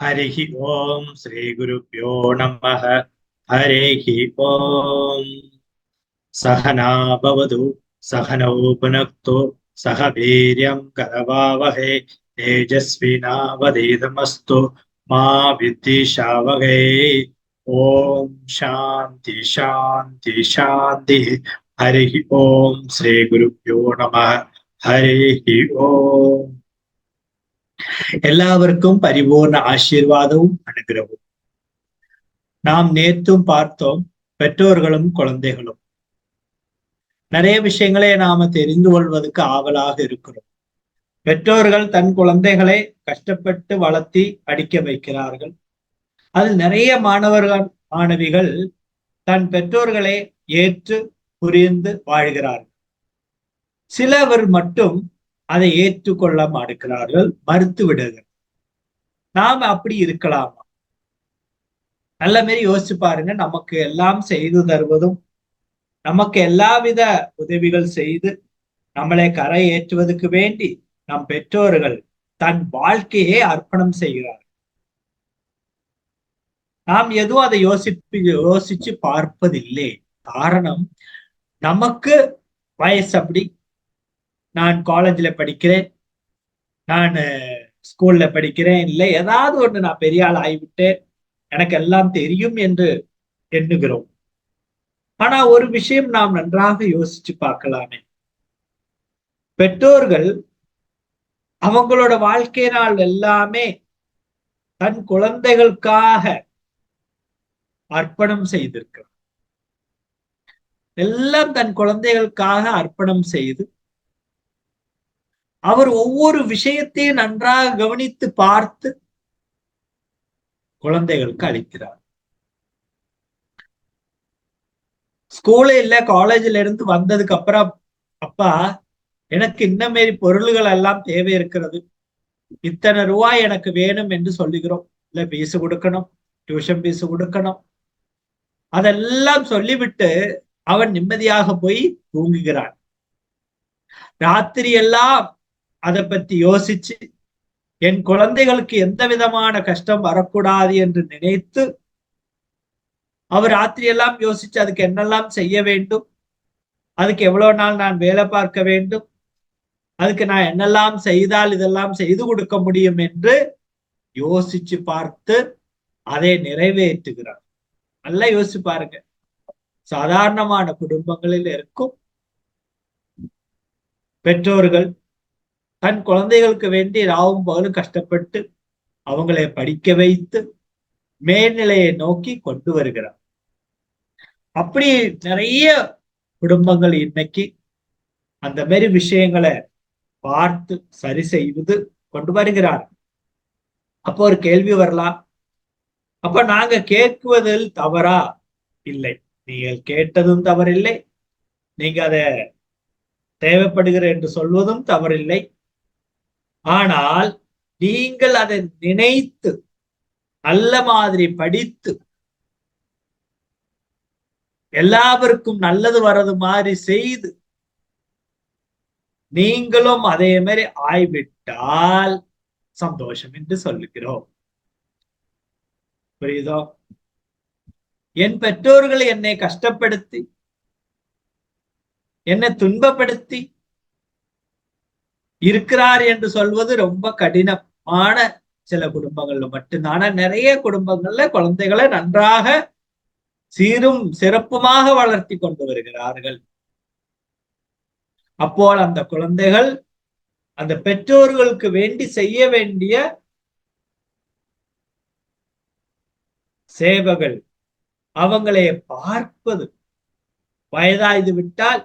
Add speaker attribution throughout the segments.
Speaker 1: हरिः ॐ श्रीगुरुभ्यो नमः हरिः ॐ सहना भवतु सहनौ पुनक्तु सह वीर्यं करवावहै तेजस्विनावधीतमस्तु मा विद्विषावहै ॐ शान्ति शान्ति शान्तिः हरिः ॐ श्रीगुरुभ्यो नमः हरिः ॐ எல்லாருக்கும் பரிபூர்ண ஆசீர்வாதமும் அனுகிரகமும். நாம் நேற்றும் பார்த்தோம் பெற்றோர்களும் குழந்தைகளும். நிறைய விஷயங்களை நாம தெரிந்து கொள்வதற்கு ஆவலாக இருக்கிறோம். பெற்றோர்கள் தன் குழந்தைகளை கஷ்டப்பட்டு வளர்த்தி படிக்க வைக்கிறார்கள். அதில் நிறைய மாணவர்கள் மாணவிகள் தன் பெற்றோர்களை ஏற்று புரிந்து வாழ்கிறார்கள். சிலவர் மட்டும் அதை ஏற்றுக்கொள்ள மாட்டுக்கிறார்கள் மறுத்து விடுகிறார் நாம் அப்படி இருக்கலாமா? நல்ல மாரி யோசிச்சு பாருங்க நமக்கு எல்லாம் செய்து தருவதும் நமக்கு எல்லாவித உதவிகள் செய்து நம்மளை கரை ஏற்றுவதற்கு வேண்டி நம் பெற்றோர்கள் தன் வாழ்க்கையை அர்ப்பணம் செய்கிறார் நாம் எதுவும் அதை யோசிப்பு யோசிச்சு பார்ப்பதில்லை. காரணம் நமக்கு வயசு அப்படி நான் காலேஜ்ல படிக்கிறேன். நான் ஸ்கூல்ல படிக்கிறேன். இல்லை ஏதாவது ஒண்ணு நான் பெரிய ஆள் ஆகிவிட்டேன். எனக்கு எல்லாம் தெரியும் என்று எண்ணுகிறோம். ஆனா ஒரு விஷயம் நாம் நன்றாக யோசிச்சு பார்க்கலாமே. பெற்றோர்கள் அவங்களோட வாழ்க்கை நாள் எல்லாமே தன் குழந்தைகளுக்காக அர்ப்பணம் செய்திருக்கிறார். எல்லாம் தன் குழந்தைகளுக்காக அர்ப்பணம் செய்து அவர் ஒவ்வொரு விஷயத்தையும் நன்றாக கவனித்து பார்த்து குழந்தைகளுக்கு அளிக்கிறார். ஸ்கூல்ல இல்ல காலேஜ்ல இருந்து வந்ததுக்கு அப்புறம் அப்பா எனக்கு இந்த மாரி பொருள்கள் எல்லாம் தேவை இருக்கிறது. இத்தனை ரூபாய் எனக்கு வேணும் என்று சொல்லுகிறோம். இல்ல பீஸ் கொடுக்கணும் டியூஷன் பீஸ் கொடுக்கணும். அதெல்லாம் சொல்லிவிட்டு அவன் நிம்மதியாக போய் தூங்குகிறான். ராத்திரி எல்லாம் அதை பத்தி யோசிச்சு என் குழந்தைகளுக்கு எந்த விதமான கஷ்டம் வரக்கூடாது என்று நினைத்து அவர் ராத்திரி எல்லாம் யோசிச்சு அதுக்கு என்னெல்லாம் செய்ய வேண்டும் அதுக்கு எவ்வளவு நாள் நான் வேலை பார்க்க வேண்டும் அதுக்கு நான் என்னெல்லாம் செய்தால் இதெல்லாம் செய்து கொடுக்க முடியும் என்று யோசிச்சு பார்த்து அதை நிறைவேற்றுகிறார். நல்லா யோசிச்சு பாருங்க. சாதாரணமான குடும்பங்களில் இருக்கும் பெற்றோர்கள் தன் குழந்தைகளுக்கு வேண்டி ராவும் பகலும் கஷ்டப்பட்டு அவங்களை படிக்க வைத்து மேல்நிலையை நோக்கி கொண்டு வருகிறார். அப்படி நிறைய குடும்பங்கள் இன்னைக்கு அந்த மாதிரி விஷயங்களை பார்த்து சரி செய்வது கொண்டு வருகிறார். அப்போ ஒரு கேள்வி வரலாம். அப்ப நாங்க கேட்குவதில் தவறா? இல்லை. நீங்கள் கேட்டதும் தவறில்லை. நீங்க அதை தேவைப்படுகிற என்று சொல்வதும் தவறில்லை. ஆனால் நீங்கள் அதை நினைத்து நல்ல மாதிரி படித்து எல்லாருக்கும் நல்லது வர்றது மாதிரி செய்து நீங்களும் அதே மாதிரி ஆய்விட்டால் சந்தோஷம் என்று சொல்லுகிறோம். புரியுதோ? என் பெற்றோர்கள் என்னை கஷ்டப்படுத்தி என்னை துன்பப்படுத்தி இருக்கிறார் என்று சொல்வது ரொம்ப கடினமான சில குடும்பங்கள்ல மட்டும்தான். நிறைய குடும்பங்கள்ல குழந்தைகளை நன்றாக சீரும் சிறப்புமாக வளர்த்தி கொண்டு வருகிறார்கள். அப்போ அந்த குழந்தைகள் அந்த பெற்றோர்களுக்கு வேண்டி செய்ய வேண்டிய சேவைகள் அவங்களை பார்ப்பது. வயதாய்து விட்டால்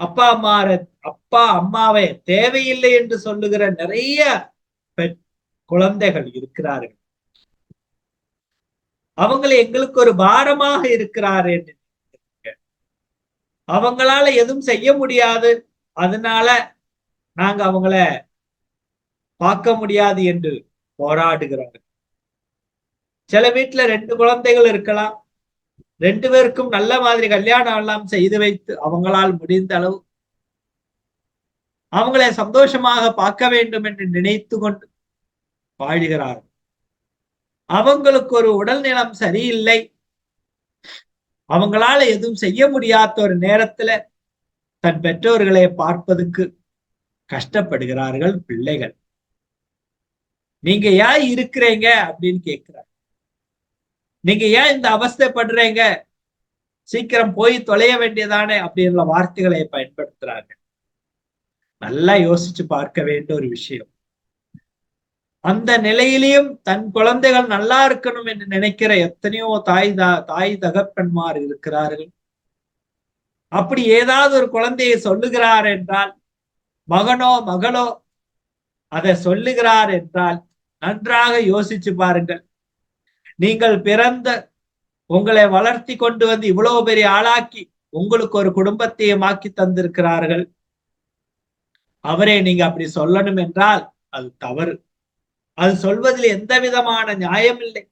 Speaker 1: அப்பா அம்மாரை அப்பா அம்மாவை தேவையில்லை என்று சொல்லுகிற நிறைய குழந்தைகள் இருக்கிறார்கள். அவங்களை எங்களுக்கு ஒரு பாரமாக இருக்கிறார் என்று அவங்களால எதுவும் செய்ய முடியாது. அதனால நாங்க அவங்கள பார்க்க முடியாது என்று போராடுகிறார்கள் சில வீட்டுல ரெண்டு குழந்தைகள் இருக்கலாம். ரெண்டு பேருக்கும் நல்ல மாதிரி கல்யாணம் எல்லாம் செய்து வைத்து அவங்களால் முடிந்த அளவு அவங்களை சந்தோஷமாக பார்க்க வேண்டும் என்று நினைத்து கொண்டு வாழ்கிறார்கள். அவங்களுக்கு ஒரு உடல்நலம் சரியில்லை. அவங்களால எதுவும் செய்ய முடியாத ஒரு நேரத்துல தன் பெற்றோர்களை பார்ப்பதுக்கு கஷ்டப்படுகிறார்கள் பிள்ளைகள். நீங்க ஏன் இருக்கிறீங்க அப்படின்னு கேட்கிறார். நீங்க ஏன் இந்த அவஸ்தைப்படுறீங்க? சீக்கிரம் போய் தொலைய வேண்டியதானே அப்படின்ற வார்த்தைகளை பயன்படுத்துறாங்க. நல்லா யோசிச்சு பார்க்க வேண்டிய ஒரு விஷயம். அந்த நிலையிலையும் தன் குழந்தைகள் நல்லா இருக்கணும் என்று நினைக்கிற எத்தனையோ தாய் தா தாய் தகப்பன்மார் இருக்கிறார்கள். அப்படி ஏதாவது ஒரு குழந்தையை சொல்லுகிறார் என்றால் மகனோ மகளோ அதை சொல்லுகிறார் என்றால் நன்றாக யோசிச்சு பாருங்கள். நீங்கள் பிறந்த உங்களை வளர்த்தி கொண்டு வந்து இவ்வளவு பெரிய ஆளாக்கி உங்களுக்கு ஒரு குடும்பத்தையும் ஆக்கி தந்திருக்கிறார்கள். அவரே நீங்க அப்படி சொல்லணும் என்றால் அது தவறு. அது சொல்வதில் எந்த விதமான நியாயம் இல்லை.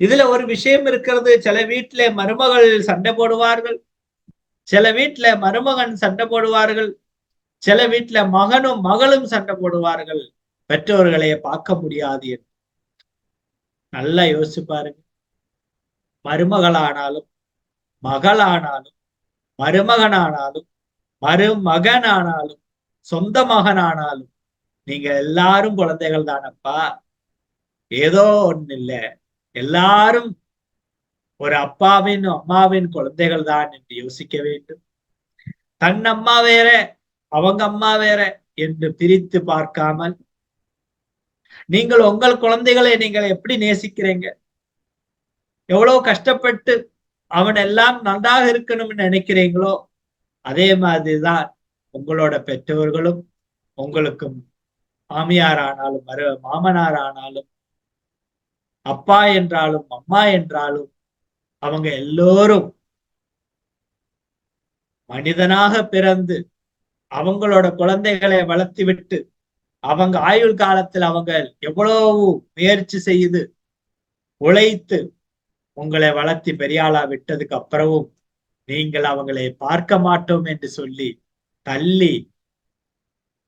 Speaker 1: இதுல ஒரு விஷயம் இருக்கிறது. சில வீட்டுல மருமகள் சண்டை போடுவார்கள். சில வீட்டுல மருமகன் சண்டை போடுவார்கள். சில வீட்டுல மகனும் மகளும் சண்டை போடுவார்கள். பெற்றோர்களை பார்க்க முடியாது என்று. நல்லா யோசிச்சு பாருங்க. மருமகளானாலும் மகளானாலும் மருமகனானாலும் மருமகனானாலும் சொந்த மகனானாலும் நீங்க எல்லாரும் குழந்தைகள் தானப்பா. ஏதோ ஒண்ணு இல்ல எல்லாரும் ஒரு அப்பாவின் அம்மாவின் குழந்தைகள் தான் என்று யோசிக்க வேண்டும். தன் அம்மா வேற அவங்க அம்மா வேற என்று பிரித்து பார்க்காமல் நீங்கள் உங்கள் குழந்தைகளை நீங்கள் எப்படி நேசிக்கிறீங்க? எவ்வளவு கஷ்டப்பட்டு அவன் எல்லாம் நன்றாக இருக்கணும்னு நினைக்கிறீங்களோ அதே மாதிரிதான் உங்களோட பெற்றோர்களும் உங்களுக்கும் மாமியார் ஆனாலும் மரு மாமனார் ஆனாலும் அப்பா என்றாலும் அம்மா என்றாலும் அவங்க எல்லோரும் மனிதனாக பிறந்து அவங்களோட குழந்தைகளை வளர்த்தி விட்டு அவங்க ஆயுள் காலத்தில் அவங்க எவ்வளவு முயற்சி செய்து உழைத்து உங்களை வளர்த்தி பெரியாளா விட்டதுக்கு அப்புறமும் நீங்கள் அவங்களை பார்க்க மாட்டோம் என்று சொல்லி தள்ளி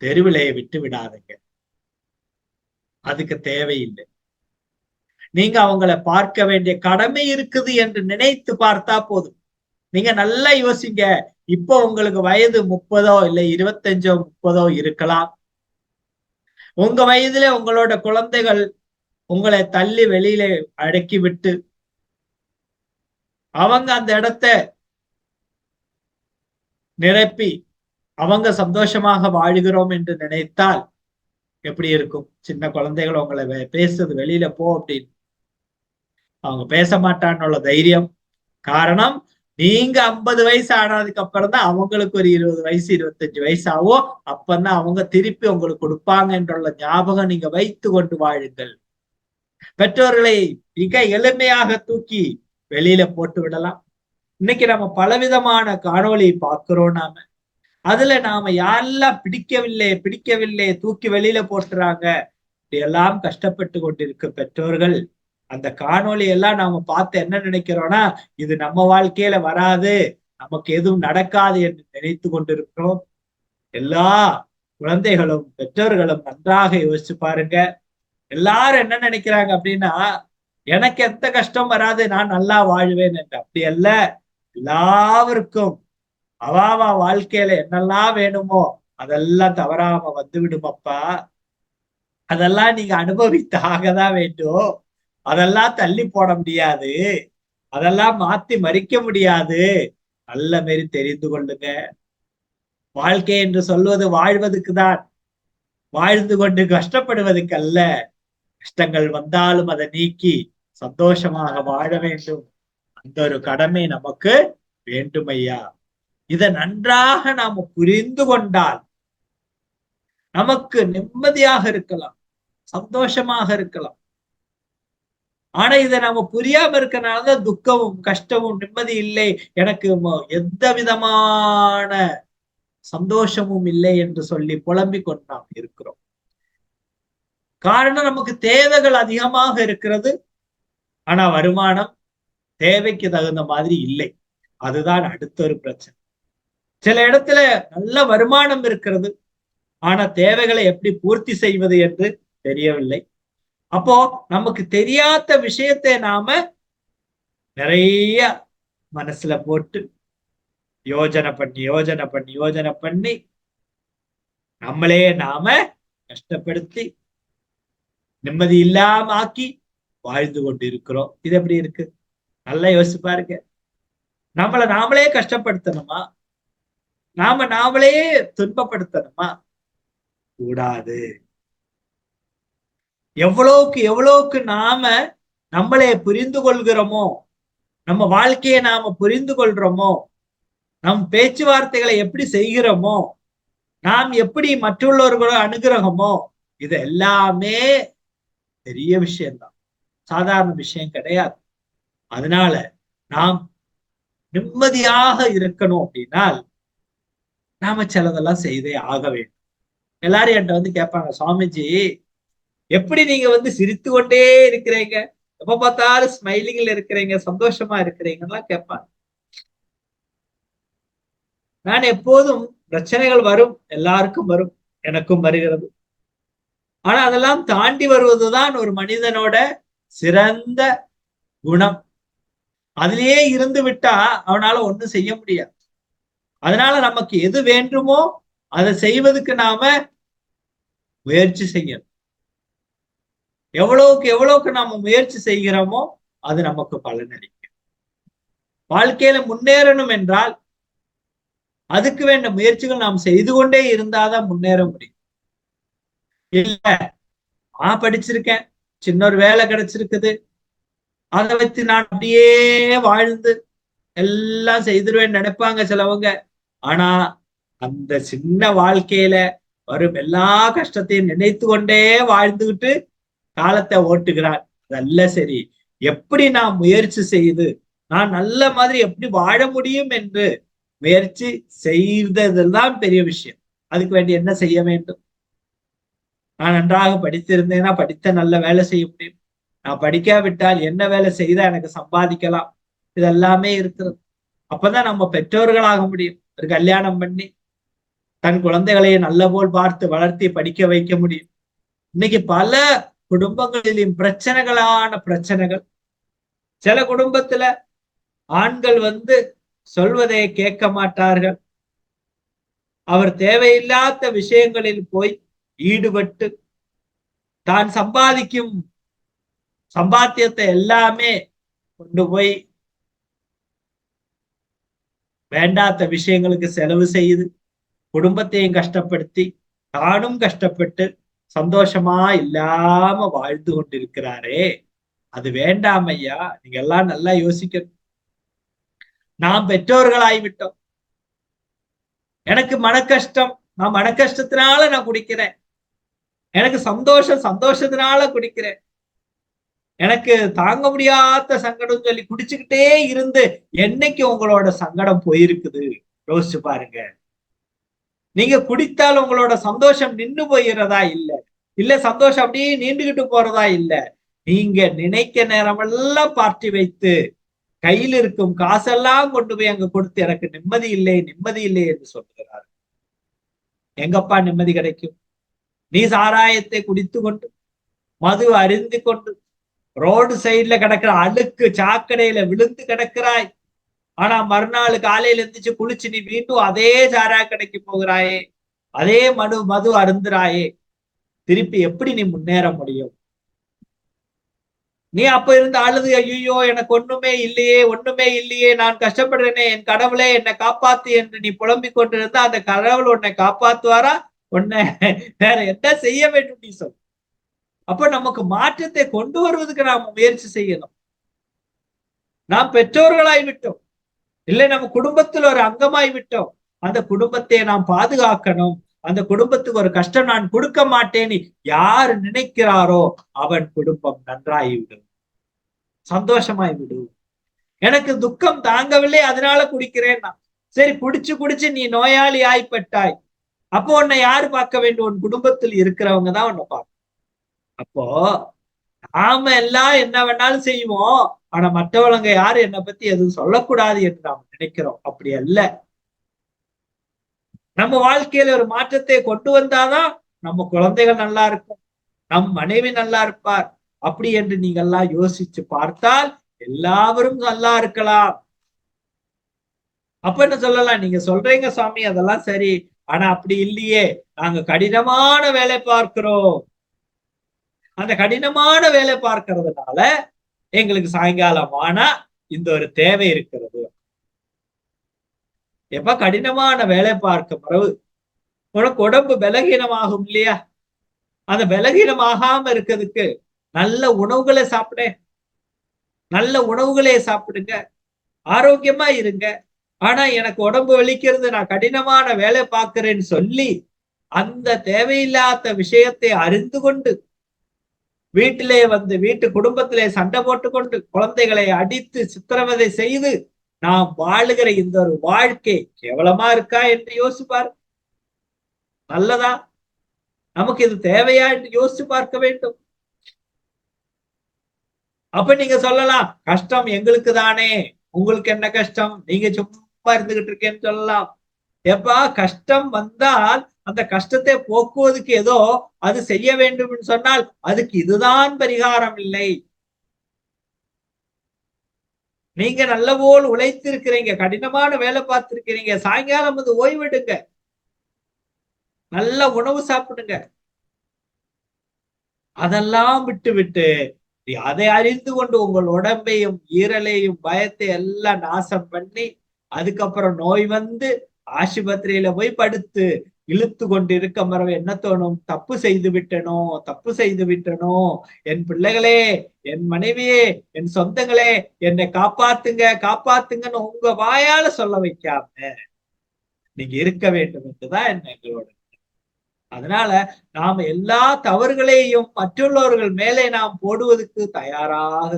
Speaker 1: தெருவிலையை விட்டு விடாதீங்க. அதுக்கு தேவையில்லை. நீங்க அவங்கள பார்க்க வேண்டிய கடமை இருக்குது என்று நினைத்து பார்த்தா போதும். நீங்க நல்லா யோசிங்க இப்போ உங்களுக்கு வயது முப்பதோ இல்லை இருபத்தஞ்சோ முப்பதோ இருக்கலாம். உங்க வயதுல உங்களோட குழந்தைகள் உங்களை தள்ளி வெளியில அடக்கி விட்டு அவங்க அந்த இடத்த நிரப்பி அவங்க சந்தோஷமாக வாழ்கிறோம் என்று நினைத்தால் எப்படி இருக்கும்? சின்ன குழந்தைகள் உங்களை பேசுறது வெளியில போ அப்படின்னு. அவங்க பேச மாட்டான்னு தைரியம். காரணம் நீங்க ஐம்பது வயசு ஆனதுக்கு அப்புறம் தான் அவங்களுக்கு ஒரு இருபது வயசு இருபத்தஞ்சு வயசு ஆகும் அப்பந்தான் அவங்க திருப்பி உங்களுக்கு கொடுப்பாங்க என்றுள்ள ஞாபகம் நீங்க வைத்து கொண்டு வாழுங்கள். பெற்றோர்களை மிக எளிமையாக தூக்கி வெளியில போட்டு விடலாம். இன்னைக்கு நம்ம பலவிதமான காணொளி பார்க்கிறோம் நாம. அதுல நாம யாரெல்லாம் பிடிக்கவில்லை பிடிக்கவில்லை தூக்கி வெளியில போட்டுறாங்க இப்படியெல்லாம் கஷ்டப்பட்டு கொண்டிருக்க பெற்றோர்கள் அந்த காணொளி எல்லாம் நாம பார்த்து என்ன நினைக்கிறோம்னா இது நம்ம வாழ்க்கையில வராது நமக்கு எதுவும் நடக்காது என்று நினைத்து கொண்டிருக்கிறோம். எல்லா குழந்தைகளும் பெற்றோர்களும் நன்றாக யோசிச்சு பாருங்க. எல்லாரும் என்ன நினைக்கிறாங்க அப்படின்னா எனக்கு எந்த கஷ்டம் வராது நான் நல்லா வாழ்வேன் என்று. அப்படி அல்ல. எல்லாருக்கும் அவாவா வாழ்க்கையில என்னெல்லாம் வேணுமோ அதெல்லாம் தவறாம வந்து விடுமப்பா. அதெல்லாம் நீங்க அனுபவித்தாக தான் வேண்டும். அதெல்லாம் தள்ளி போட முடியாது. அதெல்லாம் மாத்தி மறிக்க முடியாது. நல்ல மாரி தெரிந்து கொள்ளுங்க. வாழ்க்கை என்று சொல்வது வாழ்வதற்கு தான். வாழ்ந்து கொண்டு கஷ்டப்படுவதுக்கு அல்ல. கஷ்டங்கள் வந்தாலும் அதை நீக்கி சந்தோஷமாக வாழ வேண்டும். அந்த ஒரு கடமை நமக்கு வேண்டுமையா? இதை நன்றாக நாம புரிந்து கொண்டால் நமக்கு நிம்மதியாக இருக்கலாம் சந்தோஷமாக இருக்கலாம். ஆனா இதை நாம புரியாம இருக்கனாலதான் துக்கமும் கஷ்டமும் நிம்மதி இல்லை. எனக்கு எந்த விதமான சந்தோஷமும் இல்லை என்று சொல்லி புலம்பிக் கொண்டு நாம் இருக்கிறோம். காரணம் நமக்கு தேவைகள் அதிகமாக இருக்கிறது. ஆனா வருமானம் தேவைக்கு தகுந்த மாதிரி இல்லை. அதுதான் அடுத்த ஒரு பிரச்சனை. சில இடத்துல நல்ல வருமானம் இருக்கிறது. ஆனா தேவைகளை எப்படி பூர்த்தி செய்வது என்று தெரியவில்லை. அப்போ நமக்கு தெரியாத விஷயத்தை நாம நிறைய மனசுல போட்டு யோஜனை பண்ணி யோஜனை பண்ணி யோஜனை பண்ணி நம்மளே நாம கஷ்டப்படுத்தி நிம்மதி இல்லாம ஆக்கி வாழ்ந்து கொண்டு இருக்கிறோம். இது எப்படி இருக்கு? நல்லா யோசிச்சு பாருங்க. நம்மளை நாமளே கஷ்டப்படுத்தணுமா? நாம நாமளே துன்பப்படுத்தணுமா? கூடாது. எவ்வளவுக்கு எவ்வளவுக்கு நாம நம்மளே புரிந்து கொள்கிறோமோ நம்ம வாழ்க்கையை நாம புரிந்து கொள்றோமோ நம் பேச்சுவார்த்தைகளை எப்படி செய்கிறோமோ நாம் எப்படி மற்றுள்ளவர்களை அனுகிரகமோ இது எல்லாமே பெரிய விஷயம்தான். சாதாரண விஷயம் கிடையாது. அதனால நாம் நிம்மதியாக இருக்கணும் அப்படின்னால் நாம சிலதெல்லாம் செய்தே ஆக வேண்டும். எல்லாரும் என்கிட்ட வந்து கேட்பாங்க சுவாமிஜி எப்படி நீங்க வந்து சிரித்து கொண்டே இருக்கிறீங்க? எப்ப பார்த்தாலும் ஸ்மைலிங்ல இருக்கிறீங்க சந்தோஷமா இருக்கிறீங்கலாம் கேட்பாங்க. நான் எப்போதும் பிரச்சனைகள் வரும் எல்லாருக்கும் வரும் எனக்கும் வருகிறது. ஆனா அதெல்லாம் தாண்டி வருவதுதான் ஒரு மனிதனோட சிறந்த குணம். அதிலேயே இருந்து விட்டா அவனால ஒண்ணும் செய்ய முடியாது. அதனால நமக்கு எது வேண்டுமோ அதை செய்வதுக்கு நாம முயற்சி செய்யணும். எவ்வளவுக்கு எவ்வளவுக்கு நாம முயற்சி செய்கிறோமோ அது நமக்கு பலனளிக்கும் வாழ்க்கையில முன்னேறணும் என்றால் அதுக்கு வேண்ட முயற்சிகள் நாம் செய்து கொண்டே இருந்தாதான் முன்னேற முடியும். இல்ல நான் படிச்சிருக்கேன் சின்ன ஒரு வேலை கிடைச்சிருக்குது. அதை வச்சு நான் அப்படியே வாழ்ந்து எல்லாம் செய்திருவேன் நினைப்பாங்க சிலவங்க. ஆனா அந்த சின்ன வாழ்க்கையில வரும் எல்லா கஷ்டத்தையும் நினைத்து கொண்டே வாழ்ந்துகிட்டு காலத்தை ஓட்டுகிறான் அதல்ல சரி எப்படி நான் முயற்சி செய்து நான் நல்ல மாதிரி எப்படி வாழ முடியும் என்று முயற்சி செய்ததுதான் பெரிய விஷயம். அதுக்கு வேண்டி என்ன செய்ய வேண்டும்? நான் நன்றாக படித்திருந்தேன்னா படித்த நல்ல வேலை செய்ய முடியும். நான் படிக்காவிட்டால் என்ன வேலை செய்தா எனக்கு சம்பாதிக்கலாம். இதெல்லாமே இருக்கிறது. அப்பதான் நம்ம பெற்றோர்களாக முடியும். ஒரு கல்யாணம் பண்ணி தன் குழந்தைகளை நல்ல போல் பார்த்து வளர்த்தி படிக்க வைக்க முடியும். இன்னைக்கு பல குடும்பங்களிலும் பிரச்சனைகளான பிரச்சனைகள். சில குடும்பத்துல ஆண்கள் வந்து சொல்வதை கேட்க மாட்டார்கள். அவர் தேவையில்லாத விஷயங்களில் போய் ஈடுபட்டு தான் சம்பாதிக்கும் சம்பாத்தியத்தை எல்லாமே கொண்டு போய் வேண்டாத்த விஷயங்களுக்கு செலவு செய்து குடும்பத்தையும் கஷ்டப்படுத்தி தானும் கஷ்டப்பட்டு சந்தோஷமா இல்லாம வாழ்ந்து கொண்டிருக்கிறாரே. அது வேண்டாம் ஐயா. நீங்க எல்லாம் நல்லா யோசிக்கணும். நாம் பெற்றோர்களாய்விட்டோம் எனக்கு மன கஷ்டம் நான் மன கஷ்டத்தினால நான் குடிக்கிறேன். எனக்கு சந்தோஷம் சந்தோஷத்தினால குடிக்கிறேன். எனக்கு தாங்க முடியாத சங்கடம் சொல்லி குடிச்சுக்கிட்டே இருந்து என்னைக்கு உங்களோட சங்கடம் போயிருக்குது? யோசிச்சு பாருங்க. நீங்க குடித்தால் உங்களோட சந்தோஷம் நின்று போயிடுறதா இல்ல? இல்ல சந்தோஷம் அப்படியே நீண்டுகிட்டு போறதா இல்ல? நீங்க நினைக்க நேரமெல்லாம் பார்ட்டி வைத்து கையில் இருக்கும் காசெல்லாம் கொண்டு போய் அங்க கொடுத்து எனக்கு நிம்மதி இல்லை நிம்மதி இல்லை என்று சொல்கிறார் எங்கப்பா நிம்மதி கிடைக்கும்? நீ சாராயத்தை குடித்து கொண்டு மது அறிந்து கொண்டு ரோடு சைட்ல கிடக்கிற அழுக்கு சாக்கடையில விழுந்து கிடக்கிறாய். ஆனா மறுநாள் காலையில எந்திரிச்சு குளிச்சு நீ மீண்டும் அதே சாரா கடைக்கு போகிறாயே. அதே மனு மது அருந்துறாயே. திருப்பி எப்படி நீ முன்னேற முடியும்? நீ அப்ப இருந்து அழுது ஐயோ எனக்கு ஒண்ணுமே இல்லையே ஒண்ணுமே இல்லையே நான் கஷ்டப்படுறேனே என் கடவுளே என்னை காப்பாத்து என்று நீ புலம்பிக் கொண்டிருந்தா அந்த கடவுள் உன்னை காப்பாத்துவாரா? உன்னை வேற என்ன செய்ய வேண்டும் நீ சொல். அப்ப நமக்கு மாற்றத்தை கொண்டு வருவதற்கு நாம் முயற்சி செய்யணும். நாம் பெற்றோர்களாய் விட்டோம். இல்லை நம்ம குடும்பத்தில் ஒரு அங்கமாய் விட்டோம். அந்த குடும்பத்தை நாம் பாதுகாக்கணும். அந்த குடும்பத்துக்கு ஒரு கஷ்டம் நான் கொடுக்க மாட்டேன்னு யார் நினைக்கிறாரோ அவன் குடும்பம் நன்றாகிவிடும் சந்தோஷமாய் விடும். எனக்கு துக்கம் தாங்கவில்லை அதனால குடிக்கிறேன். நான் சரி குடிச்சு குடிச்சு நீ நோயாளி ஆய்ப்பட்டாய். அப்போ உன்னை யாரு பார்க்க வேண்டும்? உன் குடும்பத்தில் இருக்கிறவங்க தான் உன்னை பார்க்க அப்போ நாம எல்லாம் என்ன வேணாலும் செய்வோம். ஆனா மற்றவங்க யாரு என்னை பத்தி எதுவும் சொல்லக்கூடாது என்று நாம் நினைக்கிறோம். அப்படி அல்ல. நம்ம வாழ்க்கையில ஒரு மாற்றத்தை கொண்டு வந்தாதான் நம்ம குழந்தைகள் நல்லா இருக்கும். நம் மனைவி நல்லா இருப்பார். அப்படி என்று நீங்க எல்லாம் யோசிச்சு பார்த்தால் எல்லாவரும் நல்லா இருக்கலாம். அப்ப என்ன சொல்லலாம்? நீங்க சொல்றீங்க சுவாமி அதெல்லாம் சரி. ஆனா அப்படி இல்லையே. நாங்க கடினமான வேலை பார்க்கிறோம். அந்த கடினமான வேலை பார்க்கறதுனால எங்களுக்கு சாயங்காலம் ஆனா இந்த ஒரு தேவை இருக்கிறது. எப்ப கடினமான வேலை பார்க்க பிறகு உனக்கு உடம்பு பலகீனமாகும் இல்லையா? அந்த பலகீனமாகாம இருக்கிறதுக்கு நல்ல உணவுகளை சாப்பிட. நல்ல உணவுகளே சாப்பிடுங்க. ஆரோக்கியமா இருங்க. ஆனா எனக்கு உடம்பு வலிக்கிறது நான் கடினமான வேலை பார்க்கிறேன்னு சொல்லி அந்த தேவையில்லாத விஷயத்தை அறிந்து கொண்டு வீட்டிலே வந்து வீட்டு குடும்பத்திலே சண்டை போட்டுக்கொண்டு குழந்தைகளை அடித்து சித்திரவதை செய்து நாம் வாழுகிற இந்த ஒரு வாழ்க்கை கேவலமா இருக்கா என்று யோசிப்பார். நல்லதா? நமக்கு இது தேவையா என்று யோசிச்சு பார்க்க வேண்டும். அப்ப நீங்க சொல்லலாம் கஷ்டம் எங்களுக்கு தானே. உங்களுக்கு என்ன கஷ்டம்? நீங்க சும்மா இருந்துகிட்டு இருக்கேன்னு சொல்லலாம். எப்பா கஷ்டம் வந்தால் அந்த கஷ்டத்தை போக்குவதற்கு ஏதோ அது செய்ய வேண்டும் என்று சொன்னால் அதுக்கு இதுதான் பரிகாரம் இல்லை. நீங்க நல்ல போல் உழைத்திருக்கிறீங்க கடினமான வேலை பார்த்திருக்கிறீங்க சாயங்காலம் வந்து ஓய்வெடுங்க. நல்ல உணவு சாப்பிடுங்க. அதெல்லாம் விட்டு விட்டு அதை அறிந்து கொண்டு உங்கள் உடம்பையும் ஈரலையும் பயத்தை எல்லாம் நாசம் பண்ணி அதுக்கப்புறம் நோய் வந்து ஆஸ்பத்திரியில போய் படுத்து இழுத்து கொண்டிருக்க மரவை என்ன தோணும்? தப்பு செய்து விட்டனோ? தப்பு செய்து விட்டனோ? என் பிள்ளைகளே என் மனைவியே என் சொந்தங்களே என்னை காப்பாத்துங்க காப்பாத்துங்கன்னு உங்க வாயால சொல்ல வைக்காம நீங்க இருக்க வேண்டும் என்றுதான் என்ன எங்களோட அதனால நாம எல்லா தவறுகளையும் மற்றுள்ளவர்கள் மேலே நாம் போடுவதற்கு தயாராக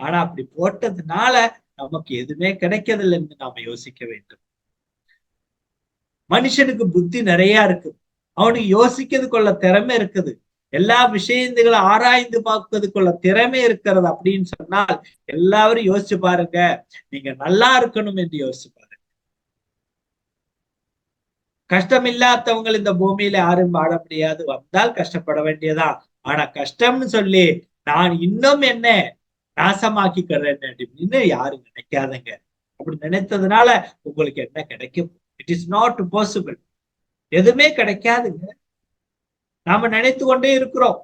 Speaker 1: ஆனா அப்படி போட்டதுனால நமக்கு எதுவுமே கிடைக்கதில்லை என்று நாம யோசிக்க வேண்டும். மனுஷனுக்கு புத்தி நிறைய இருக்கு. அவனுக்கு யோசிக்கிறதுக்குள்ள திறமை இருக்குது. எல்லா விஷயங்களும் ஆராய்ந்து பார்ப்பதுக்குள்ள திறமை இருக்கிறது அப்படின்னு சொன்னால் எல்லாரும் யோசிச்சு பாருங்க. நீங்க நல்லா இருக்கணும் என்று யோசிச்சு பாருங்க. கஷ்டம் இல்லாதவங்க இந்த பூமியில யாரும் வாழ முடியாது. வந்தால் கஷ்டப்பட வேண்டியதான் ஆனா கஷ்டம்னு சொல்லி நான் இன்னும் என்ன நாசமாக்கிக்கிறேன் அப்படின்னு யாரும் நினைக்காதங்க. அப்படி நினைத்ததுனால உங்களுக்கு என்ன கிடைக்கும்? இட் இஸ் நாட் பாசிபிள் எதுவுமே கிடைக்காதுங்க. நாம நினைத்து கொண்டே இருக்கிறோம்.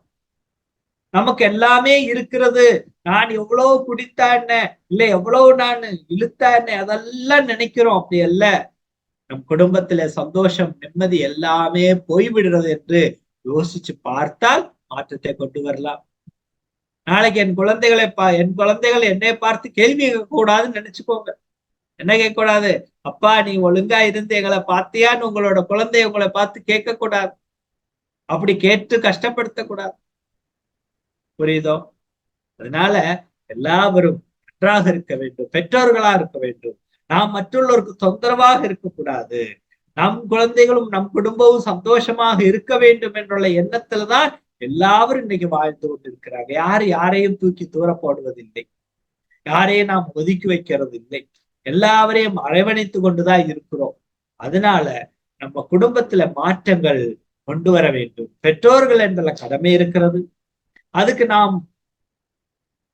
Speaker 1: நமக்கு எல்லாமே இருக்கிறது. நான் எவ்வளவு குடித்தா என்ன? இல்ல எவ்வளவு நான் இழுத்தா என்ன? அதெல்லாம் நினைக்கிறோம். அப்படி அல்ல. நம் குடும்பத்துல சந்தோஷம் நிம்மதி எல்லாமே போய்விடுறது என்று யோசிச்சு பார்த்தால் மாற்றத்தை கொண்டு வரலாம். நாளைக்கு என் குழந்தைகளை பா என் குழந்தைகள் என்னை பார்த்து கேள்வி கேட்க கூடாதுன்னு நினைச்சுக்கோங்க. என்ன கேட்கக்கூடாது? அப்பா நீ ஒழுங்கா இருந்து எங்களை பார்த்தியான்னு உங்களோட குழந்தைய உங்களை பார்த்து கேட்க கூடாது அப்படி கேட்டு கஷ்டப்படுத்த கூடாது புரியுதோ? அதனால எல்லாவரும் நன்றாக இருக்க வேண்டும். பெற்றோர்களா இருக்க வேண்டும். நாம் மറ്റുள்ளவருக்கு தொந்தரவாக இருக்கக்கூடாது. நம் குழந்தைகளும் நம் குடும்பமும் சந்தோஷமாக இருக்க வேண்டும் என்றுள்ள எண்ணத்துலதான் எல்லாரும் இன்னைக்கு வாழ்ந்து கொண்டிருக்கிறாங்க யார் யாரையும் தூக்கி தூர போடுவதில்லை யாரையும் நாம் ஒதுக்கி வைக்கிறது இல்லை எல்லாவரையும் அரவணைத்து கொண்டுதான் இருக்கிறோம். அதனால நம்ம குடும்பத்துல மாற்றங்கள் கொண்டு வர வேண்டும். பெற்றோர்கள் என்ற கடமை இருக்கிறது. அதுக்கு நாம்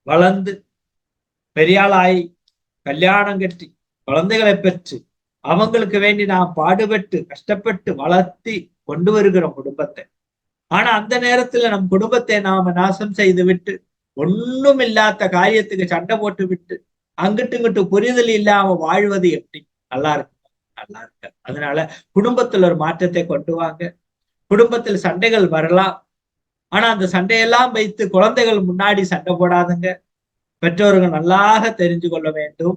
Speaker 1: வளர்ந்து பெரியாளாய் கல்யாணம் கட்டி குழந்தைகளை பெற்று அவங்களுக்கு வேண்டி நாம் பாடுபட்டு கஷ்டப்பட்டு வளர்த்தி கொண்டு வருகிறோம் குடும்பத்தை. ஆனா அந்த நேரத்துல நம் குடும்பத்தை நாம நாசம் செய்து விட்டு ஒண்ணும் இல்லாத காரியத்துக்கு சண்டை போட்டு விட்டு அங்கிட்டு இங்கிட்டு புரிதல் இல்லாம வாழ்வது எப்படி? நல்லா இருக்கு நல்லா இருக்க அதனால குடும்பத்துல ஒரு மாற்றத்தை கொண்டு வாங்க. குடும்பத்தில் சண்டைகள் வரலாம். ஆனா அந்த சண்டையெல்லாம் வைத்து குழந்தைகள் முன்னாடி சண்டை போடாதுங்க. பெற்றோர்கள் நல்லாக தெரிஞ்சு கொள்ள வேண்டும்.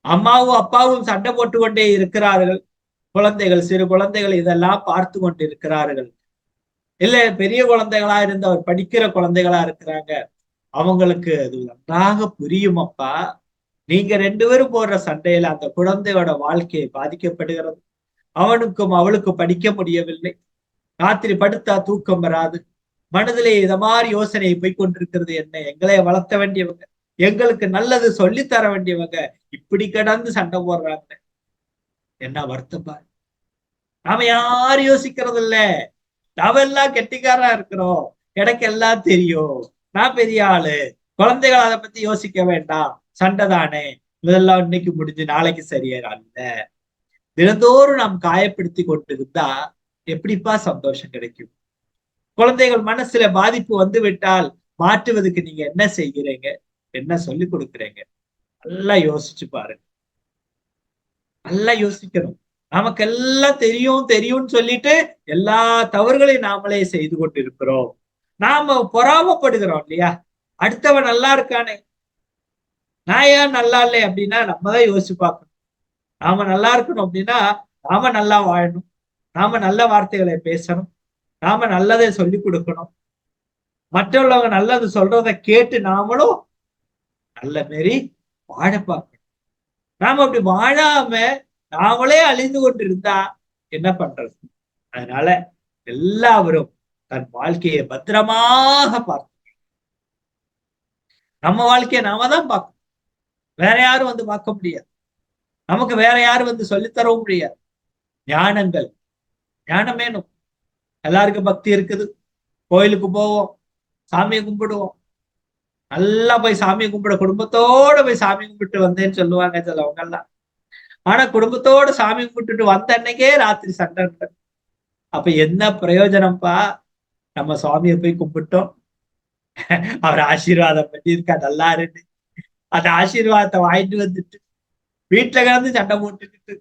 Speaker 1: அம்மாவும் அப்பாவும் சண்டை போட்டு கொண்டே இருக்கிறார்கள். குழந்தைகள் சிறு குழந்தைகள் இதெல்லாம் பார்த்து கொண்டு இருக்கிறார்கள். இல்ல பெரிய குழந்தைகளா இருந்து அவர் படிக்கிற குழந்தைகளா இருக்கிறாங்க. அவங்களுக்கு அது நன்றாக புரியும் அப்பா. நீங்க ரெண்டு பேரும் போடுற சண்டையில அந்த குழந்தையோட வாழ்க்கையை பாதிக்கப்படுகிறது. அவனுக்கும் அவளுக்கும் படிக்க முடியவில்லை. ராத்திரி படுத்தா தூக்கம் வராது. மனதிலே இத மாதிரி யோசனை போய் கொண்டிருக்கிறது என்ன. எங்களை வளர்த்த வேண்டியவங்க எங்களுக்கு நல்லது சொல்லி தர வேண்டியவங்க இப்படி கடந்து சண்டை போடுறாங்க. என்ன வருத்தப்பா. நாம யாரும் யோசிக்கிறது இல்ல நாம எல்லாம் கெட்டிக்காரா இருக்கிறோம். எனக்கு எல்லாம் தெரியும். நான் பெரிய ஆளு குழந்தைகள் அதை பத்தி யோசிக்க வேண்டாம். சண்டை தானே. இதெல்லாம் இன்னைக்கு முடிஞ்சு நாளைக்கு சரியா அல்ல. தினந்தோறும் நாம் காயப்படுத்தி கொண்டு இருந்தா எப்படிப்பா சந்தோஷம் கிடைக்கும்? குழந்தைகள் மனசுல பாதிப்பு வந்து விட்டால் மாற்றுவதற்கு நீங்க என்ன செய்கிறீங்க? என்ன சொல்லி கொடுக்குறீங்க? நல்லா யோசிச்சு பாருங்க. நல்லா யோசிக்கணும். நமக்கு எல்லாம் தெரியும் தெரியும்னு சொல்லிட்டு எல்லா தவறுகளையும் நாமளே செய்து கொண்டிருக்கிறோம். நாம பொறாமப்படுகிறோம் இல்லையா? அடுத்தவன் நல்லா இருக்கானே. நான் ஏன் நல்லா இல்லை அப்படின்னா நம்ம தான் யோசிச்சு பார்க்கணும். நாம நல்லா இருக்கணும் அப்படின்னா நாம நல்லா வாழணும். நாம நல்ல வார்த்தைகளை பேசணும். நாம நல்லதை சொல்லி கொடுக்கணும். மற்றவங்க நல்லது சொல்றத கேட்டு நாமளும் நல்ல மாரி வாழ பார்க்கணும். நாம அப்படி வாழாம நாமளே அழிந்து கொண்டிருந்தா என்ன பண்றது? அதனால எல்லாவரும் தன் வாழ்க்கையை பத்திரமாக பார்த்து நம்ம வாழ்க்கையை நாம தான் பார்க்கணும். வேற யாரும் வந்து பார்க்க முடியாது. நமக்கு வேற யாரும் வந்து சொல்லித்தரவும் முடியாது. ஞானங்கள். ஞானம் வேணும். எல்லாருக்கும் பக்தி இருக்குது. கோயிலுக்கு போவோம். சாமியை கும்பிடுவோம். நல்லா போய் சாமியை கும்பிட குடும்பத்தோட போய் சாமி கும்பிட்டு வந்தேன்னு சொல்லுவாங்க சிலவங்க எல்லாம் ஆனா குடும்பத்தோட சாமி கும்பிட்டுட்டு வந்த அன்னைக்கே ராத்திரி சண்டை அப்ப என்ன பிரயோஜனம்ப்பா? நம்ம சுவாமியை போய் கும்பிட்டோம். அவர் ஆசீர்வாதம் பண்ணியிருக்கா நல்லா இருந்து அந்த ஆசீர்வாதத்தை வாங்கிட்டு வந்துட்டு வீட்டுல கிடந்து சண்டை போட்டுக்கிட்டு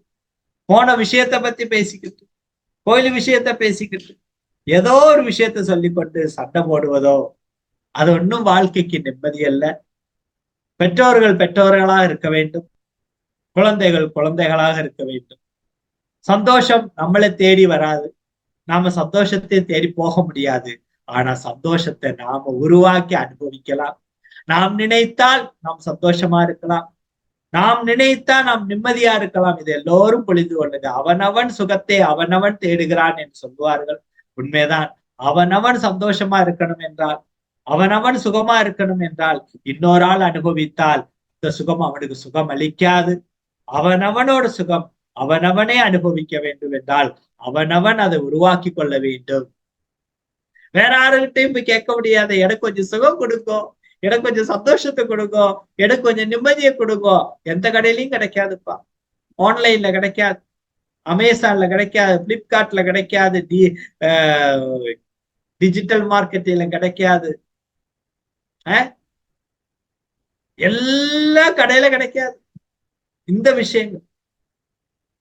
Speaker 1: போன விஷயத்த பத்தி பேசிக்கிட்டு கோயில் விஷயத்த பேசிக்கிட்டு ஏதோ ஒரு விஷயத்த சொல்லிக்கொண்டு சண்டை போடுவதோ அது ஒன்றும் வாழ்க்கைக்கு நிம்மதி அல்ல. பெற்றோர்கள் பெற்றோர்களாக இருக்க வேண்டும். குழந்தைகள் குழந்தைகளாக இருக்க வேண்டும். சந்தோஷம் நம்மளை தேடி வராது. நாம சந்தோஷத்தை தேடி போக முடியாது. ஆனா சந்தோஷத்தை நாம உருவாக்கி அனுபவிக்கலாம். நாம் நினைத்தால் நாம் சந்தோஷமா இருக்கலாம். நாம் நினைத்தா நாம் நிம்மதியா இருக்கலாம். இது எல்லோரும் பொழிந்து கொண்டது. அவனவன் சுகத்தை அவனவன் தேடுகிறான் என்று சொல்லுவார்கள். உண்மைதான். அவனவன் சந்தோஷமா இருக்கணும் என்றால் அவனவன் சுகமா இருக்கணும் என்றால் இன்னொரு ஆள் அனுபவித்தால் இந்த சுகம் அவனுக்கு சுகம் அளிக்காது அவனவனோட சுகம் அவனவனே அனுபவிக்க வேண்டும் என்றால் அவனவன் அதை உருவாக்கி கொள்ள வேண்டும். வேற யாருகிட்டையும் போய் கேட்க முடியாது. எனக்கு கொஞ்சம் சுகம் கொடுக்கும் எனக்கு கொஞ்சம் சந்தோஷத்தை கொடுக்கும் எனக்கு கொஞ்சம் நிம்மதியை கொடுக்கும் எந்த கடையிலயும் கிடைக்காதுப்பா. ஆன்லைன்ல கிடைக்காது. அமேசான்ல கிடைக்காது. பிளிப்கார்ட்ல கிடைக்காது. டி டிஜிட்டல் மார்க்கெட்டில கிடைக்காது. எல்லா கடையில கிடைக்காது. இந்த விஷயங்கள்.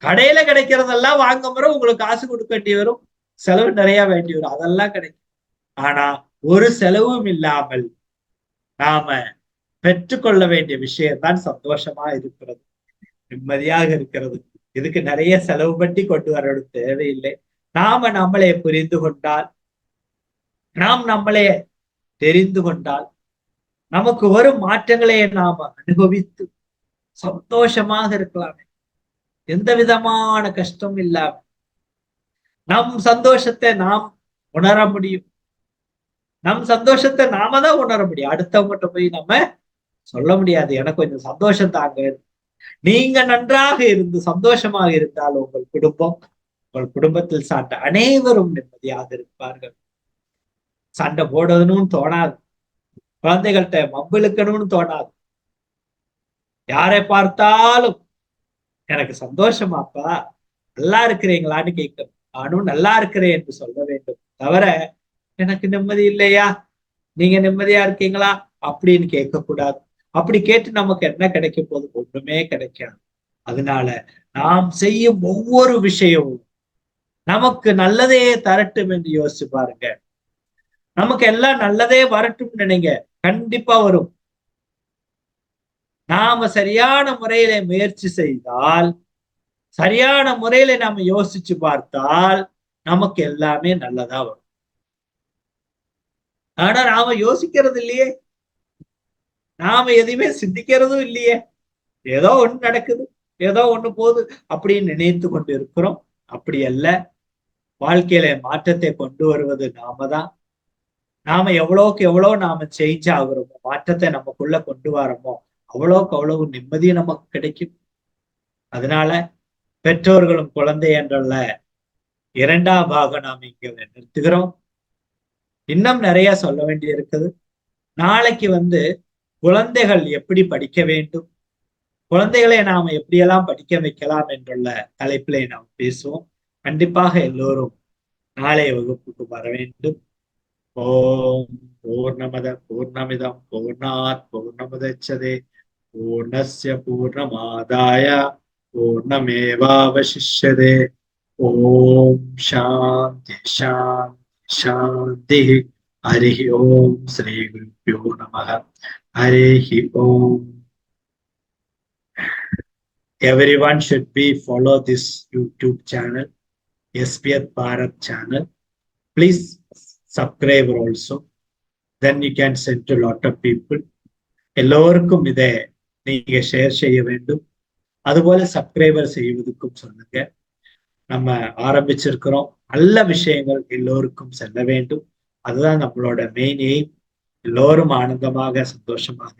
Speaker 1: கடையில கிடைக்கிறதெல்லாம் வாங்க முறை உங்களுக்கு காசு கொடுக்க வேண்டி வரும். செலவு நிறைய வேண்டி வரும். அதெல்லாம் கிடைக்கும். ஆனா ஒரு செலவும் இல்லாமல் நாம பெற்றுக்கொள்ள வேண்டிய விஷயம்தான் சந்தோஷமா இருக்கிறது. நிம்மதியாக இருக்கிறது. இதுக்கு நிறைய செலவு பண்ணி கொண்டு வரணும் தேவையில்லை. நாம நம்மளே புரிந்து கொண்டால் நாம் நம்மளே தெரிந்து கொண்டால் நமக்கு வரும் மாற்றங்களை நாம அனுபவித்து சந்தோஷமாக இருக்கலாமே. எந்த விதமான கஷ்டம் இல்லாம நம் சந்தோஷத்தை நாம் உணர முடியும். நம் சந்தோஷத்தை நாம தான் உணர முடியும். அடுத்தவங்கிட்ட போய் நம்ம சொல்ல முடியாது. எனக்கு கொஞ்சம் சந்தோஷம் தாங்க. நீங்க நன்றாக இருந்து சந்தோஷமாக இருந்தால் உங்கள் குடும்பம் உங்கள் குடும்பத்தில் சாட்ட அனைவரும் நிம்மதியாக இருப்பார்கள். சண்டை போடணும்னு தோணாது. குழந்தைகள்கிட்ட மம்பிழுக்கணும்னு தோணாது. யாரை பார்த்தாலும் எனக்கு சந்தோஷமாப்பா. நல்லா இருக்கிறீங்களான்னு கேட்கணும். நானும் நல்லா இருக்கிறேன் என்று சொல்ல வேண்டும். தவிர எனக்கு நிம்மதி இல்லையா? நீங்க நிம்மதியா இருக்கீங்களா? அப்படின்னு கேட்கக்கூடாது. அப்படி கேட்டு நமக்கு என்ன கிடைக்க போது ஒண்ணுமே கிடைக்காது. அதனால நாம் செய்யும் ஒவ்வொரு விஷயமும் நமக்கு நல்லதே தரட்டும் என்று யோசிச்சு பாருங்க. நமக்கு எல்லாம் நல்லதே வரட்டும் நினைங்க. கண்டிப்பா வரும். நாம சரியான முறையில முயற்சி செய்தால் சரியான முறையில நாம யோசிச்சு பார்த்தால் நமக்கு எல்லாமே நல்லதா வரும். ஆனா நாம யோசிக்கிறது இல்லையே. நாம எதுவுமே சிந்திக்கிறதும் இல்லையே. ஏதோ ஒண்ணு நடக்குது ஏதோ ஒண்ணு போகுது அப்படின்னு நினைத்து கொண்டு இருக்கிறோம் அப்படி அல்ல. வாழ்க்கையில மாற்றத்தை கொண்டு வருவது நாம தான். நாம எவ்வளவுக்கு எவ்வளவு நாம சேஞ்ச் ஆகுறோமோ மாற்றத்தை நமக்குள்ள கொண்டு வரோமோ அவ்வளோக்கு அவ்வளவு நிம்மதி நமக்கு கிடைக்கும். அதனால பெற்றோர்களும் குழந்தை என்றல்ல இரண்டாம் பாகம் நாம் இங்க நிறுத்துகிறோம். இன்னும் நிறைய சொல்ல வேண்டி இருக்குது நாளைக்கு வந்து குழந்தைகள் எப்படி படிக்க வேண்டும் குழந்தைகளை நாம எப்படியெல்லாம் படிக்க வைக்கலாம் என்றுள்ள தலைப்பிலே நாம் பேசுவோம். கண்டிப்பாக எல்லோரும் நாளைய வகுப்புக்கு வர வேண்டும். ஓம் பூர்ணமத பூர்ணமிதம் பூர்ணாத் பூர்ணமுதச்சதே. പൂർണസ്യ പൂർണമാദായ പൂർണമേവാവശിഷ്യതേ ഓം ശാന്തി ശാന്തി ശാന്തി ഹരി ഓം ശ്രീ ഗുരുഭ്യോ നമ ഹരി ഓം everyone should be follow this youtube channel spf bharat channel please subscribe also then you can send to lot of people എല്ലാവർക്കും ഇത് நீங்க ஷேர் செய்ய வேண்டும். அதுபோல சப்ஸ்கிரைபர் செய்வதற்கும் சொல்லுங்க. நம்ம ஆரம்பிச்சிருக்கிறோம். நல்ல விஷயங்கள் எல்லோருக்கும் செல்ல வேண்டும். அதுதான் நம்மளோட மெயின் எய்ம் எல்லோரும் ஆனந்தமாக சந்தோஷமாக